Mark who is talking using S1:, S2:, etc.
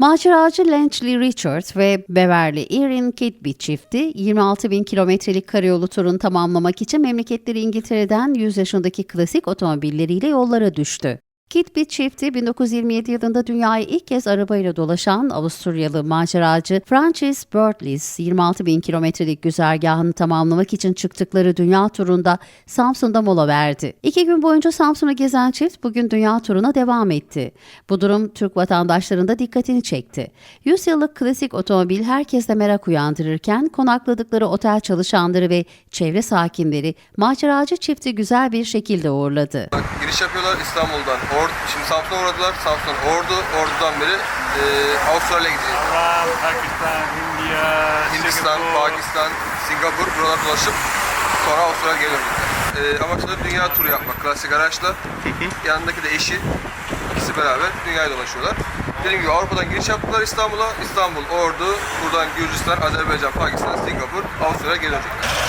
S1: Maceracı Langley Richard ve Beverly Erin Kitby çifti 26 bin kilometrelik karayolu turunu tamamlamak için memleketleri İngiltere'den 100 yaşındaki klasik otomobilleriyle yollara düştü. Kitby çifti 1927 yılında dünyayı ilk kez arabayla dolaşan Avusturyalı maceracı Francis Burtlis 26 bin kilometrelik güzergahını tamamlamak için çıktıkları dünya turunda Samsun'da mola verdi. İki gün boyunca Samsun'u gezen çift bugün dünya turuna devam etti. Bu durum Türk vatandaşlarının da dikkatini çekti. 100 yıllık klasik otomobil herkeste merak uyandırırken konakladıkları otel çalışanları ve çevre sakinleri maceracı çifti güzel bir şekilde uğurladı.
S2: Giriş yapıyorlar İstanbul'dan. Or Şimdi Samsun'a uğradılar. Samsun Ordu. Ordu'dan beri e, Avustralya'ya gidecek.
S3: Iran, Pakistan, India,
S2: Hindistan,
S3: Singapore.
S2: Pakistan, Singapur buralar dolaşıp sonra Avustralya'ya geri dönecekler. E, amaçları dünya turu yapmak klasik araçla. Yanındaki de eşi. İkisi beraber dünyayı dolaşıyorlar. Dediğim gibi Avrupa'dan giriş yaptılar İstanbul'a. İstanbul, Ordu, buradan Gürcistan, Azerbaycan, Pakistan, Singapur, Avustralya'ya geri dönecekler.